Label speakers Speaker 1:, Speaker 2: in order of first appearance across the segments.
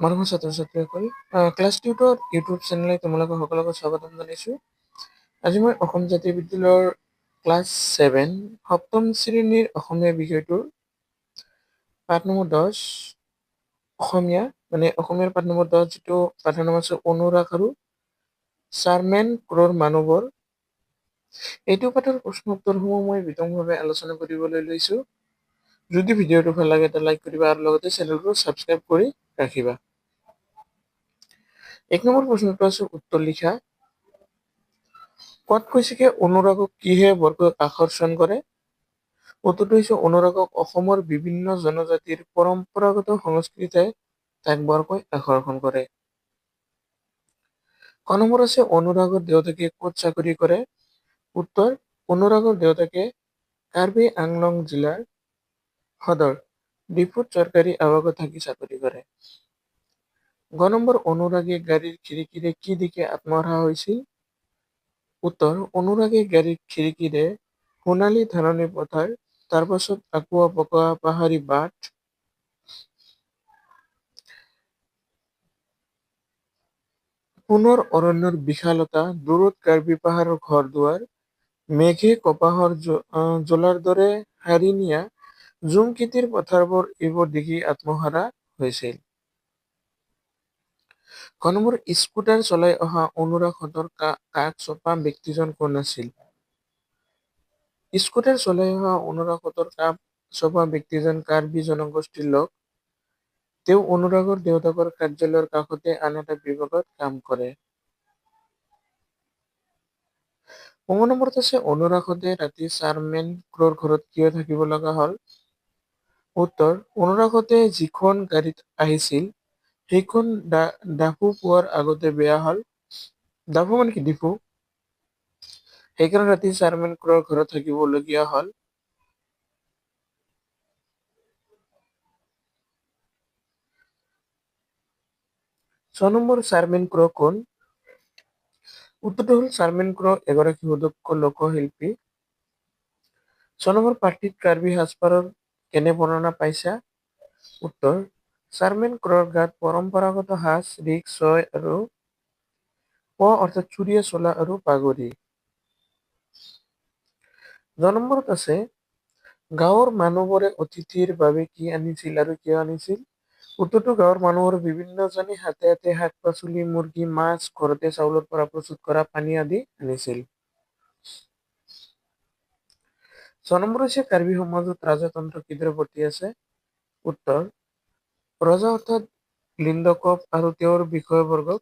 Speaker 1: মৰমৰ ছাত্ৰ ছাত্ৰীসকল ক্লাছ টিউটৰ ইউটিউব চেনেলে তোমালোকক সকলোকে স্বাগতম জনাইছোঁ। আজি মই অসম জাতীয় বিদ্যালয়ৰ ক্লাছ ছেভেন সপ্তম শ্ৰেণীৰ অসমীয়া বিষয়টোৰ পাঠ নম্বৰ দহ, অসমীয়া মানে অসমীয়াৰ পাঠ নম্বৰ দহ যিটো পাঠৰ নাম আছে অনুৰাগ আৰু চাৰমেন ক্ৰৰ মানুহবোৰ এইটো পাঠৰ প্ৰশ্ন উত্তৰসমূহ মই বিতংভাৱে আলোচনা কৰিবলৈ লৈছোঁ। যদি ভিডিঅ'টো ভালো লাগে, এটা লাইক কৰিবা আৰু লগতে চেনেলটো ছাবস্ক্ৰাইব কৰি ৰাখিবা। এক নম্বৰ প্ৰশ্নটো আছে উত্তৰ লিখা। ক'ত কৈছেকে অনুৰাগক কিহে বৰকৈ আকৰ্ষণ কৰে? উত্তৰটো হৈছে অনুৰাগক অসমৰ বিভিন্ন জনজাতিৰ পৰম্পৰাগত সংস্কৃতিয়ে তাক বৰকৈ আকৰ্ষণ কৰে। ক নম্বৰ আছে, অনুৰাগৰ দেউতাকে ক'ত চাকৰি কৰে? উত্তৰ, অনুৰাগৰ দেউতাকে কাৰ্বি আংলং জিলাৰ সদৰ, ডিপুত চৰকাৰী আৱাসত থাকি চাকৰি কৰে। গ নম্বৰ অনুৰাগী গাড়ীৰ খিৰিকীৰে কি দিকে আত্মহত্যা হৈছিল? উত্তৰ, অনুৰাগী গাড়ীৰ খিৰিকীৰে সোণালী ধাৰণি পথাৰ, তাৰ পাছত আকুৱা পকা বাট। পুনৰ অৰণ্যৰ বিশালতা, দূৰত কাৰ্বি পাহাৰৰ ঘৰ দুৱাৰ মেঘে কপাহৰ জ্বলাৰ দৰে সাৰি নিয়া জুমখিতিৰ পথাৰবোৰ এইবোৰ দেখি আত্মহাৰা হৈছিল। ক নম্বৰ স্কুটাৰ চলাই অহা অনুৰাগহঁতৰ কাষ চপা ব্যক্তিজন কোন আছিল? স্কুটাৰ চলাই অহা অনুৰাগহঁতৰ কাষ চপা ব্যক্তিজন কাৰ্বি জনগোষ্ঠীৰ লোক? তেওঁ অনুৰাগৰ দেউতাকৰ কাৰ্যালয়ৰ কাষতে আন এটা বিভাগত কাম কৰে। নম্বৰত আছে অনুৰাগহঁতে ৰাতি চাৰমেন ক্ৰৰ ঘৰত কিয় থাকিব লগা হ'ল? উত্তৰ অনুৰাগহঁতে যিখন গাড়ীত আহিছিল সেইখন ডাফু পোৱাৰ আগতে বেয়া হ'ল। ডাফু মানে কি? ডিফু। সেইকাৰণে ৰাতি চাৰমেন ক্ৰৰ ঘৰত থাকিবলগীয়া হ'ল। ছয় নম্বৰ চাৰমেন ক্ৰ কোন? উত্তৰটো হ'ল চাৰমেন ক্ৰ এগৰাকী সুদক্ষ লোকশিল্পী। ছয় নম্বৰ পাঠটিত কাৰ্বি সাজপাৰৰ কেনে বৰ্ণনা পাইছা? উত্তৰ চাৰমেন ক্ৰৰ গাত পৰম্পৰাগত সাজ, ৰিক, ছয় আৰু প অৰ্থাৎ চুৰিয়া, চোলা আৰু পাগৰি। ন নম্বৰত আছে, গাঁৱৰ মানুহবোৰে অতিথিৰ বাবে কি আনিছিল আৰু কিয় আনিছিল? উত্তৰটো, গাঁৱৰ মানুহৰ বিভিন্নজনে হাতে হাতে শাক পাচলি, মুৰ্গী, মাছ, ঘৰতে চাউলৰ পৰা প্ৰস্তুত কৰা পানী আদি আনিছিল। ছয় নম্বৰ হৈছে, কাৰ্বি সমাজত ৰাজতন্ত্ৰ কিদৰে প্ৰতি আছে? উত্তৰ ৰজা অৰ্থাৎ লিণ্ডকপ আৰু তেওঁৰ বিষয়বৰ্গক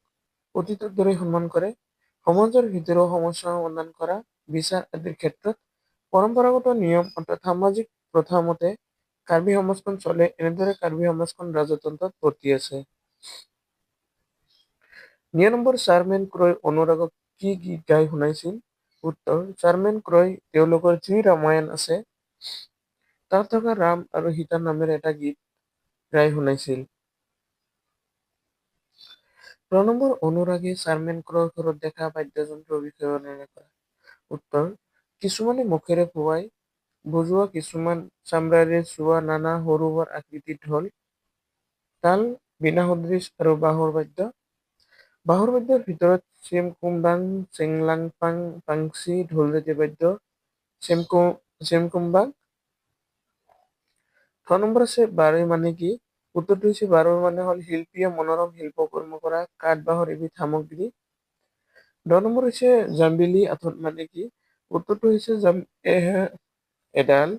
Speaker 1: অতীতৰ দৰে সন্মান কৰে। সমাজৰ ভিতৰৰ সমস্যা সমাধান কৰা বিচাৰ আদিৰ ক্ষেত্ৰত পৰম্পৰাগত নিয়ম অৰ্থাৎ সামাজিক প্ৰথা মতে কাৰ্বি সমাজখন চলে, এনেদৰে কাৰ্বি সমাজখন ৰাজতন্ত্ৰত ভৰ্তি আছে। নিয় নম্বৰ চাৰমেন ক্ৰয় অনুৰাগক কি গীত গাই শুনাইছিল? উত্তৰ, চাৰমেন ক্ৰয় তেওঁলোকৰ যি ৰামায়ণ আছে, তাত থকা ৰাম আৰু সীতা নামেৰে এটা গীত গাই শুনাইছিল। নম্বৰ অনুৰাগী চাৰমেন ক্ৰৰ ঘৰত দেখা বাদ্যযন্ত্ৰৰ বিষয়ে বৰ্ণনা কৰা উত্তৰ, কিছুমানে মুখেৰে খুৱাই বজোৱা কিছুমান চামৰাৰে চোৱা নানা সৰু বৰ আকৃতিৰ ঢোল, তাল বিনা সদৃশ আৰু বাঁহৰ বাদ্য। বাঁহৰ বাদ্যৰ ভিতৰত চেম কুম্বাং চেংলাং পাং পাংচি, ঢোলজাতীয় বাদ্য, চেমকু, চেমকুম্বাং ছ নম্বৰ আছে বাৰৈ মানে কি, উত্তৰটো হৈছে বাৰৈ মানে হ'ল শিল্পীয়ে মনোৰম শিল্পকৰ্ম কৰা কাঠ বাঁহৰ এবিধ সামগ্ৰী। দহ নম্বৰ হৈছে জাম্বিলি আঠত মানে কি, উত্তৰটো হৈছে এডাল।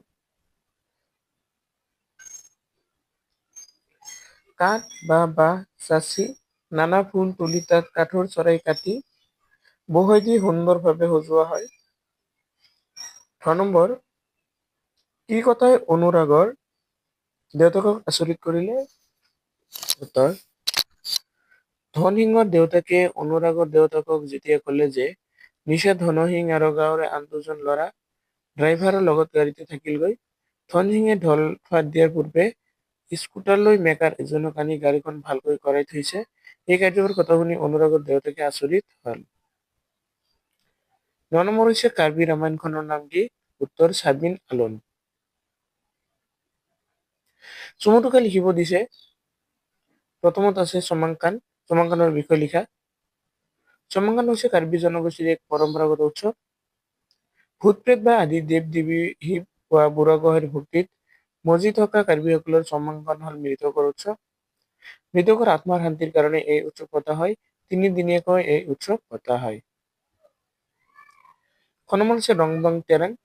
Speaker 1: কাঠ বা বাঁহ, চাচি, নানা ফুল, তুলি তাত কাঠৰ চৰাই কাটি বহুৱাই দি সুন্দৰভাৱে সজোৱা হয়। ছ নম্বৰ, কি কথাই অনুৰাগৰ দেউতাকক আচৰিত কৰিলে উত্তৰ ধনসিংৰ দেউতাকে অনুৰাগৰ দেউতাকক যেতিয়া কলে যে নিচা ধনসিং আৰু গাঁৱৰে আন দুজন ল'ৰা ড্ৰাইভাৰৰ লগত গাড়ীতে থাকিলগৈ। ধনসিঙে ঢল ফাট দিয়াৰ পূৰ্বে স্কুটাৰলৈ মেকাৰ এজনক আনি গাড়ীখন ভালকৈ কৰাই থৈছে। এই কাৰ্যকৰ কথা শুনি অনুৰাগৰ দেউতাকে আচৰিত হল। ন নম্বৰ হৈছে কাৰ্বি নাম কি? উত্তৰ চাবিন আলন চমুটোকে লিখিব দিছে। প্ৰথমত আছে চমাংকান চমাংকানৰ বিষয়ে লিখা। চমাংকান হৈছে কাৰ্বি জনগোষ্ঠীৰ এক পৰম্পৰাগত উৎসৱ। ভূত প্ৰেত বা আদি দেৱ দেৱী শিৱ বা বুঢ়াগোহাঁইৰ ভক্তিত মজি থকা কাৰ্বিসকলৰ চমাংকান হল মৃতকৰ উৎসৱ। মৃতকৰ আত্মাৰ শান্তিৰ কাৰণে এই উৎসৱ পতা হয়। তিনিদিনীয়াকৈ এই উৎসৱ পতা হয়। খ নম্বৰ হৈছে ৰংবং তেৰাং।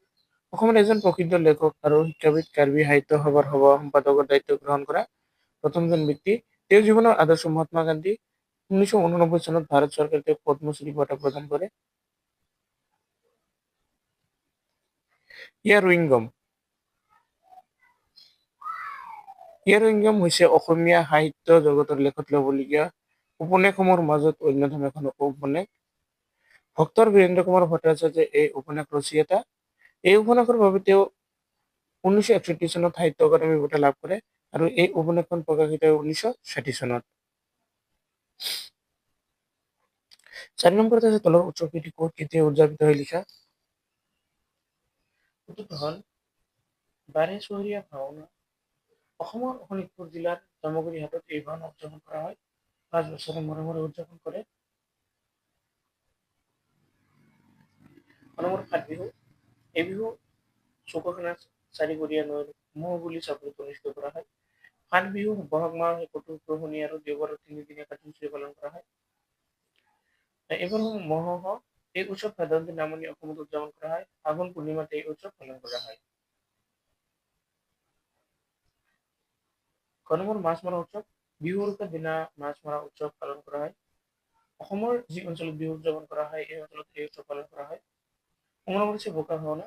Speaker 1: অসমৰ এজন প্ৰসিদ্ধ লেখক আৰু শিক্ষাবিদ কাৰ্বি সাহিত্য সভাৰ সভা সম্পাদকৰ দায়িত্ব গ্ৰহণ কৰা প্ৰথমজন ব্যক্তি। তেওঁৰ জীৱনৰ আদৰ্শ মহাত্মা গান্ধী উনৈশ উননব্বৈ চনত ভাৰত চৰকাৰে তেওঁক পদ্মশ্ৰী বঁটা প্ৰদান কৰে। ইয়াৰ উইংগম ইয়াৰ উইংগম হৈছে অসমীয়া সাহিত্য জগতৰ লেখত ল'বলগীয়া উপন্যাসসমূহৰ মাজত অন্যতম এখন উপন্যাস। ভক্তৰ বীৰেন্দ্ৰ কুমাৰ ভট্টাচাৰ্যই এই উপন্যাস ৰচয়িতা এই উপন্যাসৰ বাবে তেওঁ ঊনৈছশ একষষ্ঠি চনত সাহিত্য একাডেমী বঁটা লাভ কৰে আৰু এই উপন্যাসখন প্ৰকাশিত হয় ঊনৈছশ ষাঠি চনত। চাৰি নম্বৰত আছে তলৰ উৎসৱটি ক'ত কেতিয়া উদযাপিত হৈ লিখা। উত্তৰটো হ'ল বাৰে চহৰীয়া ভাওনা। অসমৰ শোণিতপুৰ জিলাৰ জামুগুৰি হাটত এই ভাওনা উদযাপন কৰা হয়। পাঁচ বছৰৰ মূৰে মূৰে উদযাপন কৰে। অনমৰ সাত বিহু। এই বিহু চুকখনা চাৰিকৰীয়া নৈৰ মহ বুলি চাবলৈ অনুষ্ঠিত কৰা হয়। সাত বিহু বহাগ মাহৰ শেষতো গ্ৰহণী আৰু দেওবাৰৰ তিনিদিনীয়া কাৰ্যসূচী পালন কৰা হয়। এইবোৰ মহ এই উৎসৱ সাধাৰণতে নামনি অসমত উদযাপন কৰা হয়। ফাগুন পূৰ্ণিমাত এই উৎসৱ পালন কৰা হয়। ক নম্বৰ মাছ মৰা উৎসৱ। বিহু উৰুকাৰ দিনা মাছ মৰা উৎসৱ পালন কৰা হয়। অসমৰ যি অঞ্চলত বিহু উদযাপন কৰা হয়, এই অঞ্চলত এই উৎসৱ পালন কৰা হয়। কৰিছে বোকা ভাওনা।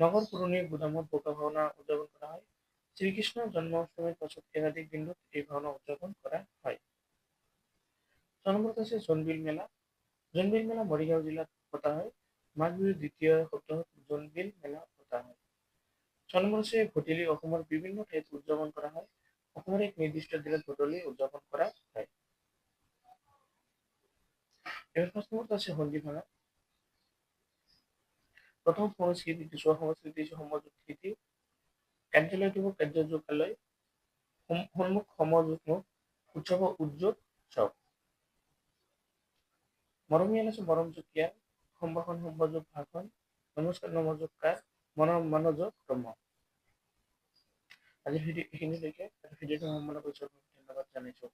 Speaker 1: নগৰ পুৰণি গুদামত বোকা ভাওনা উদযাপন কৰা হয়। শ্ৰীকৃষ্ণৰ জন্মাষ্টমীৰ পাছত একাধিক দিনত এই ভাওনা উদযাপন কৰা হয়। ছয় নম্বৰত আছে জোনবিল মেলা। জোনবিল মেলা মৰিগাঁও জিলাত পতা হয়। মাঘ বিহুৰ দ্বিতীয় সপ্তাহত জোনবিল মেলা পতা হয়। ছয় নম্বৰ হৈছে অসমৰ বিভিন্ন ঠাইত উদযাপন কৰা হয়। অসমৰ এক নিৰ্দিষ্ট দিনত ভঠেলি উদযাপন কৰা হয়। এবার পাঁচ আছে হলদি ভাঙা প্ৰথম সংস্কৃতি কিছু সংস্কৃতি সমযোগ স্থিতি। কাৰ্যালয়টো হ'ল কাৰ্যযোগালয় সম- সন্মুখ সমযোগ উৎসৱ উদ্যোগ চব মৰমীয়াল আছে মৰম জুকীয়া সম্ভাষণ সম্ভাযোগ ভাষণ নমস্কাৰ নমযোগ কাৰ মনৰ মনোযোগ ব্ৰহ্ম আজি ভিডিঅ' এইখিনিলৈকে ভিডিঅ'টো সম্পূৰ্ণ কৰিছোঁ ধন্যবাদ জনাইছোঁ